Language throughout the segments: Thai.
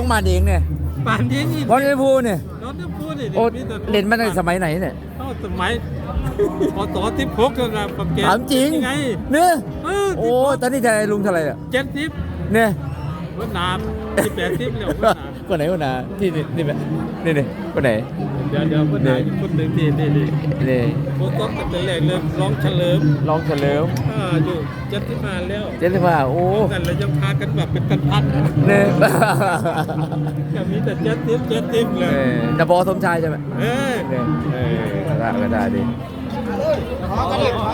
งมาเองเนี่ยป่านนี้นี่บอลชมพูเนี่ยรถน้ำพูดนี่โอ้มีแต่เล่นมาตั้งแต่สมัยไหนเนี่ยเข้าสมัยพอต่อที่พกแล้วนะกับแกถามจริงไงเนี่ยเออโอ้ตอนนี้จะลุงเท่าไหร่อะเจ็ดสิบเนี่ย วันหนาที่แปดสิบแล้ววันหนาคนไหนคนไหนที่นี่นี่แบบนี่นี่คนไหนเดี๋ยวเดี๋ยววันหนาอยู่คนหนึ่งที่นี่นี่นี่โคตรตั้งแต่แรกเลยร้องเฉลิมลองเฉลิมอ่าอยู่เจ็ดสิบมาแล้วเจ็ดสิบห้าโอ้กันเรายังพากันแบบเป็นพันๆเนี่ยก็มีแต่เจ็ดสิบเจ็ดสิบเลเอยอจะบอสมชายใช่ไหมเอ้ย เนี่ยเออก็ได้ก็ได้ดิขอกันเลยขอ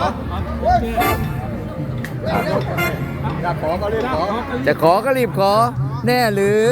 อยากขอก็เรียกขอ จะขอก็รีบขอ แน่หรือ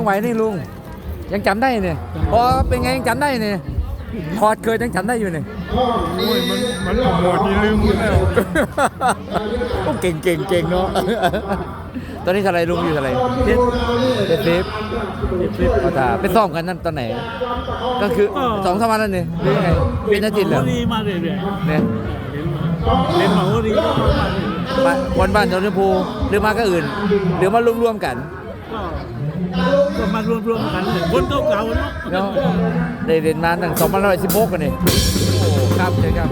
ยังไหวนี่ลุง ยังจำได้เนี่ยพอเป็นไงยังจำได้เนี่ยถอดเคยยังจำได้อยู่เนี่ยโอ้ยมันมันหมดที่ลืมหมดแล้วโอ้เก่งเก่งเก่งเนาะตอนนี้เท่าไหรลุงอยู่เท่าไหรเจ็ดเจ็ดสิบเจ็ดสิบเอาตาไปซ้อมกันนั่นตอนไหน ก็คือสองสามวันแล้วเนี่ยหรือยังไงเป็นอาทิตย์แล้วดีมาเรื่อยเนี่ยๆเล่นมาโอ้ดีก็มาเรื่อยบ้านวันบ้านชนพูหรือมาก็อื่น หรือมารวมๆกันๆ ก็มารวมๆกันเลยคนเก่าๆเนาะเนาะได้เรียนมาตั้งสองพันร้อยสิบหกกันนี่โอ้ครับเลยครับ